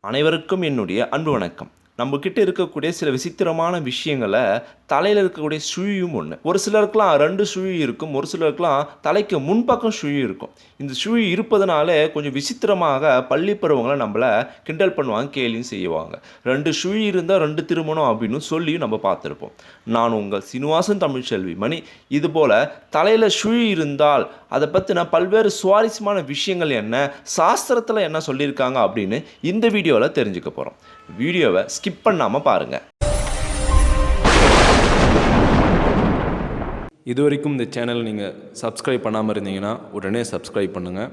அனைவருக்கும் என்னுடைய அன்பு வணக்கம். நம்மக்கிட்ட இருக்கக்கூடிய சில விசித்திரமான விஷயங்களை தலையில் இருக்கக்கூடிய சுழியும் ஒன்று ஒரு சிலருக்குலாம் ரெண்டு சுழி இருக்கும் ஒரு சிலருக்குலாம் தலைக்கு முன்பக்கம் சுழி இருக்கும். இந்த சுழி இருப்பதனாலே கொஞ்சம் விசித்திரமாக பள்ளி பருவங்களை நம்மளை கிண்டல் பண்ணுவாங்க கேலியும் செய்வாங்க. ரெண்டு சுழி இருந்தால் ரெண்டு திருமணம் அப்படின்னு சொல்லியும் நம்ம பார்த்துருப்போம். நான் உங்கள் சீனிவாசன் தமிழ்ச்செல்வி மணி. இதுபோல் தலையில் சுழி இருந்தால் அதை பற்றின பல்வேறு சுவாரஸ்யமான விஷயங்கள் என்ன சாஸ்திரத்தில் என்ன சொல்லியிருக்காங்க அப்படின்னு இந்த வீடியோவில் தெரிஞ்சுக்க போகிறோம் வீடியோவை ஸ்கிப் பண்ணாமல் பாருங்கள் இது வரைக்கும் இந்த சேனல் நீங்கள் சப்ஸ்கிரைப் பண்ணாமல் இருந்தீங்கன்னா உடனே சப்ஸ்கிரைப் பண்ணுங்கள்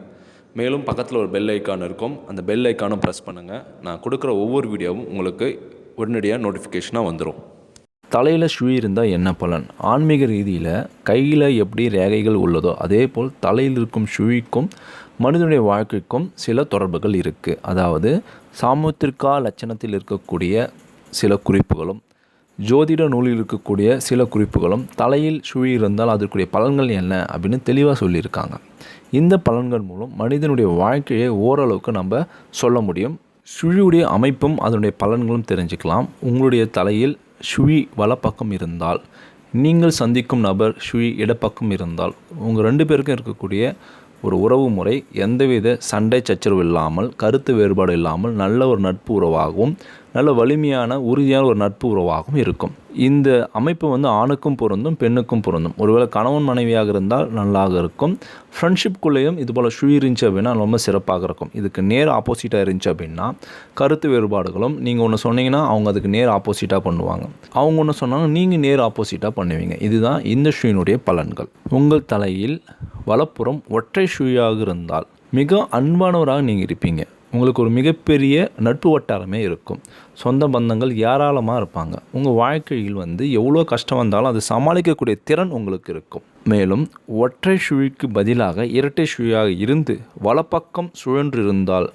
மேலும் பக்கத்தில் ஒரு பெல் ஐக்கான் இருக்கும். அந்த பெல் ஐக்கானும் ப்ரெஸ் பண்ணுங்கள் நான் கொடுக்குற ஒவ்வொரு வீடியோவும் உங்களுக்கு உடனடியாக நோட்டிஃபிகேஷனாக வந்துடும் தலையில் சுழி இருந்தால் என்ன பலன்? ஆன்மீக ரீதியில் கையில் எப்படி ரேகைகள் உள்ளதோ அதே போல் தலையில் இருக்கும் சுழிக்கும் மனிதனுடைய வாழ்க்கைக்கும் சில தொடர்புகள் இருக்குது அதாவது சாமுத்திரிகா லட்சணத்தில் இருக்கக்கூடிய சில குறிப்புகளும் ஜோதிட நூலில் இருக்கக்கூடிய சில குறிப்புகளும் தலையில் சுழி இருந்தால் அதற்குரிய பலன்கள் என்ன அப்படின்னு தெளிவாக சொல்லியிருக்காங்க. இந்த பலன்கள் மூலம் மனிதனுடைய வாழ்க்கையை ஓரளவுக்கு நம்ம சொல்ல முடியும். சுழியுடைய அமைப்பும் அதனுடைய பலன்களும் தெரிஞ்சுக்கலாம். உங்களுடைய தலையில் சுழி வலப்பக்கம் இருந்தால் நீங்கள் சந்திக்கும் நபர் சுழி இடப்பக்கம் இருந்தால் உங்கள் ரெண்டு பேருக்கும் இருக்கக்கூடிய ஒரு உறவு முறை எந்தவித சண்டை சச்சரவு இல்லாமல் கருத்து வேறுபாடு இல்லாமல் நல்ல ஒரு நட்பு உறவாகவும் நல்ல வலிமையான உறுதியான ஒரு நட்பு உறவாகவும் இருக்கும். இந்த அமைப்பு வந்து ஆணுக்கும் பொருந்தும் பெண்ணுக்கும் பொருந்தும். ஒருவேளை கணவன் மனைவியாக இருந்தால் நல்லாக இருக்கும். ஃப்ரெண்ட்ஷிப்குள்ளேயும் இது போல் ஷூ இருந்துச்சு அப்படின்னா ரொம்ப சிறப்பாக இருக்கும். இதுக்கு நேர் ஆப்போசிட்டாக இருந்துச்சு அப்படின்னா கருத்து வேறுபாடுகளும் நீங்கள் ஒன்று சொன்னீங்கன்னா அவங்க அதுக்கு நேர் ஆப்போசிட்டாக பண்ணுவாங்க. அவங்க ஒன்று சொன்னாங்க நீங்கள் நேர் ஆப்போசிட்டாக பண்ணுவீங்க. இதுதான் இந்த ஷூயினுடைய பலன்கள். உங்கள் தலையில் வலப்புறம் ஒற்றை ஷூயாக இருந்தால் மிக அன்பானவராக நீங்கள் இருப்பீங்க. உங்களுக்கு ஒரு மிகப்பெரிய நட்பு வட்டாரமே இருக்கும். சொந்த பந்தங்கள் ஏராளமாக இருப்பாங்க. உங்கள் வாழ்க்கையில் வந்து எவ்வளோ கஷ்டம் வந்தாலும் அதை சமாளிக்கக்கூடிய திறன் உங்களுக்கு இருக்கும். மேலும் ஒற்றை சுழிக்கு பதிலாக இரட்டை சுழியாக இருந்து வலப்பக்கம் சுழன்று இருந்தால்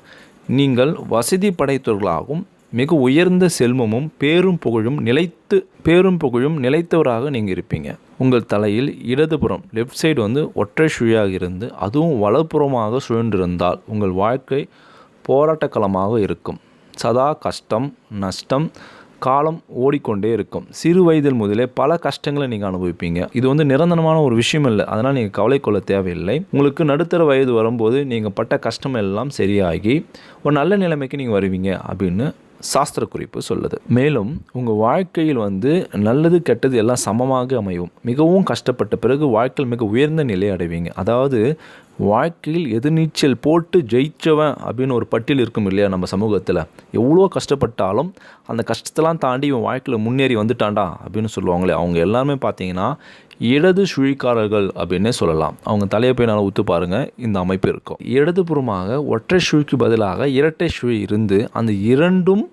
நீங்கள் வசதி படைத்தவர்களாகவும் மிக உயர்ந்த செல்வமும் பேரும் புகழும் நிலைத்து பேரும் புகழும் நிலைத்தவராக நீங்கள் இருப்பீங்க. உங்கள் தலையில் இடதுபுறம் லெஃப்ட் சைடு வந்து ஒற்றை சுழியாக இருந்து அதுவும் வலப்புறமாக சுழன்றிருந்தால் உங்கள் வாழ்க்கை போராட்டக்களமாக இருக்கும். சதா கஷ்டம் நஷ்டம் காலம் ஓடிக்கொண்டே இருக்கும். சிறு வயதில் முதலே பல கஷ்டங்களை நீங்கள் அனுபவிப்பீங்க. இது வந்து நிரந்தரமான ஒரு விஷயம் இல்லை. அதனால் நீங்கள் கவலை கொள்ள தேவையில்லை. உங்களுக்கு நடுத்தர வயது வரும்போது நீங்கள் பட்ட கஷ்டம் எல்லாம் சரியாகி ஒரு நல்ல நிலைமைக்கு நீங்கள் வருவீங்க அப்படின்னு சாஸ்திர குறிப்பு சொல்லுது. மேலும் உங்கள் வாழ்க்கையில் வந்து நல்லது கெட்டது எல்லாம் சமமாக அமையும். மிகவும் கஷ்டப்பட்ட பிறகு வாழ்க்கையில் மிக உயர்ந்த நிலை அடைவீங்க. அதாவது வாழ்க்கையில் எதிர்நீச்சல் போட்டு ஜெயிச்சவன் அப்படின்னு ஒரு பட்டியல் இருக்கும் இல்லையா நம்ம சமூகத்தில்? எவ்வளோ கஷ்டப்பட்டாலும் அந்த கஷ்டத்தெல்லாம் தாண்டி இவன் வாழ்க்கையில் முன்னேறி வந்துட்டான்டா அப்படின்னு சொல்லுவாங்களே. அவங்க எல்லாருமே பார்த்தீங்கன்னா இடது சுழிக்காரர்கள் அப்படின்னே சொல்லலாம். அவங்க தலையை போய் நல்லா உத்து பாருங்கள் இந்த அமைப்பு இருக்கும். இடதுபுறமாக ஒற்றை சுழிக்கு பதிலாக இரட்டை சுழி இருந்து அந்த இரண்டும்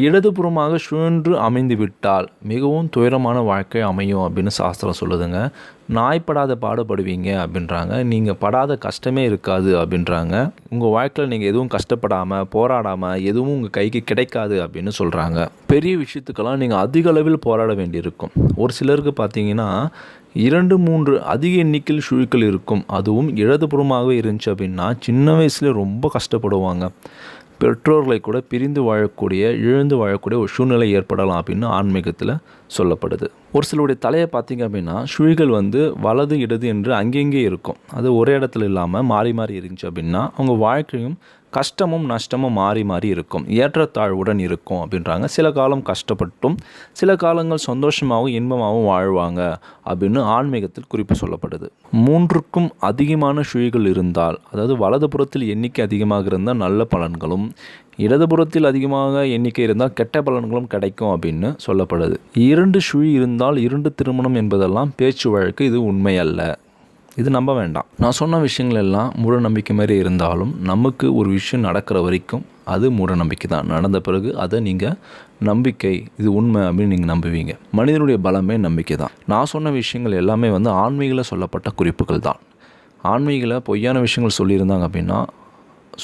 இடதுபுறமாக சுழன்று அமைந்து விட்டால் மிகவும் துயரமான வாழ்க்கை அமையும் அப்படின்னு சாஸ்திரம் சொல்லுதுங்க. நாய்ப்படாத பாடுபடுவீங்க அப்படின்றாங்க. நீங்கள் படாத கஷ்டமே இருக்காது அப்படின்றாங்க. உங்கள் வாழ்க்கையில் நீங்கள் எதுவும் கஷ்டப்படாமல் போராடாமல் எதுவும் உங்கள் கைக்கு கிடைக்காது அப்படின்னு சொல்கிறாங்க பெரிய விஷயத்துக்கெல்லாம் நீங்கள் அதிக அளவில் போராட வேண்டியிருக்கும். ஒரு சிலருக்கு பார்த்தீங்கன்னா இரண்டு மூன்று அதிக எண்ணிக்கையில் சுழுக்கள் இருக்கும். அதுவும் இடதுபுறமாகவே இருந்துச்சு அப்படின்னா சின்ன வயசுல ரொம்ப கஷ்டப்படுவாங்க. பெற்றோர்களை கூட பிரிந்து வாழக்கூடிய இழந்து வாழக்கூடிய ஒரு சூழ்நிலை ஏற்படலாம் அப்படின்னு ஆன்மீகத்தில் சொல்லப்படுது. ஒரு சிலருடைய தலையை பார்த்திங்க அப்படின்னா சுழிகள் வந்து வலது இடது என்று அங்கெங்கே இருக்கும். அது ஒரே இடத்துல இல்லாமல் மாறி மாறி இருந்துச்சு அப்படின்னா அவங்க வாழ்க்கையும் கஷ்டமும் நஷ்டமும் மாறி மாறி இருக்கும். ஏற்றத்தாழ்வுடன் இருக்கும் அப்படின்றாங்க. சில காலம் கஷ்டப்பட்டும் சில காலங்கள் சந்தோஷமாகவும் இன்பமாகவும் வாழ்வாங்க அப்படின்னு ஆன்மீகத்தில் குறிப்பு சொல்லப்படுது. மூன்றுக்கும் அதிகமான சுழிகள் இருந்தால் அதாவது வலதுபுறத்தில் எண்ணிக்கை அதிகமாக இருந்தால் நல்ல பலன்களும் இடதுபுறத்தில் அதிகமாக எண்ணிக்கை இருந்தால் கெட்ட பலன்களும் கிடைக்கும் அப்படின்னு சொல்லப்படுது. இரண்டு சுழி இருந்தால் இரண்டு திருமணம் என்பதெல்லாம் பேச்சு வழக்கு இது உண்மை அல்ல. இது நம்ப வேண்டாம். நான் சொன்ன விஷயங்கள் எல்லாம் மூட நம்பிக்கை மாதிரி இருந்தாலும் நமக்கு ஒரு விஷயம் நடக்கிற வரைக்கும் அது மூட நம்பிக்கை தான். நடந்த பிறகு அதை நீங்கள் நம்பிக்கை இது உண்மை அப்படின்னு நீங்கள் நம்புவீங்க. மனிதனுடைய பலமே நம்பிக்கை தான். நான் சொன்ன விஷயங்கள் எல்லாமே வந்து ஆன்மீகில் சொல்லப்பட்ட குறிப்புகள் தான். ஆன்மீகில் பொய்யான விஷயங்கள் சொல்லியிருந்தாங்க அப்படின்னா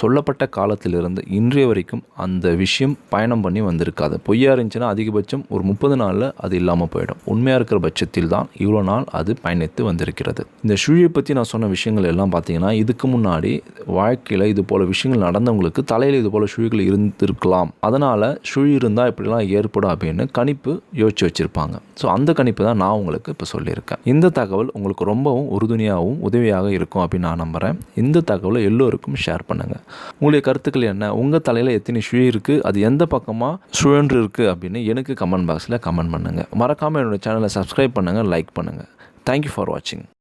சொல்லப்பட்ட காலத்திலிருந்து இன்றைய வரைக்கும் அந்த விஷயம் பயணம் பண்ணி வந்திருக்காது. பொய்யா இருந்துச்சுன்னா அதிகபட்சம் ஒரு முப்பது நாளில் அது இல்லாமல் போயிடும். உண்மையாக இருக்கிற பட்சத்தில் தான் இவ்வளோ நாள் அது பயணித்து வந்திருக்கிறது. இந்த சுழியை பற்றி நான் சொன்ன விஷயங்கள் எல்லாம் பார்த்தீங்கன்னா இதுக்கு முன்னாடி வாழ்க்கையில் இது போல் விஷயங்கள் நடந்தவங்களுக்கு தலையில் இது போல் சுழிகள் இருந்திருக்கலாம். அதனால் சுழி இருந்தால் இப்படிலாம் ஏற்படும் அப்படின்னு கணிப்பு யோசிச்சு வச்சுருப்பாங்க. ஸோ அந்த கணிப்பு தான் நான் உங்களுக்கு இப்போ சொல்லியிருக்கேன். இந்த தகவல் உங்களுக்கு ரொம்பவும் உறுதுணையாகவும் உதவியாக இருக்கும் அப்படின்னு நான் நம்புகிறேன் இந்த தகவலை எல்லோருக்கும் ஷேர் பண்ணுங்கள் உங்களுடைய கருத்துக்கள் என்ன? உங்கள் தலையில் எத்தனை சுழி இருக்குது அது எந்த பக்கமாக சுழன்று இருக்குது அப்படின்னு எனக்கு கமெண்ட் பாக்ஸில் கமெண்ட் பண்ணுங்கள் மறக்காமல் என்னோடய சேனலை சப்ஸ்கிரைப் பண்ணுங்கள் லைக் பண்ணுங்கள் தேங்க்யூ ஃபார் வாட்சிங்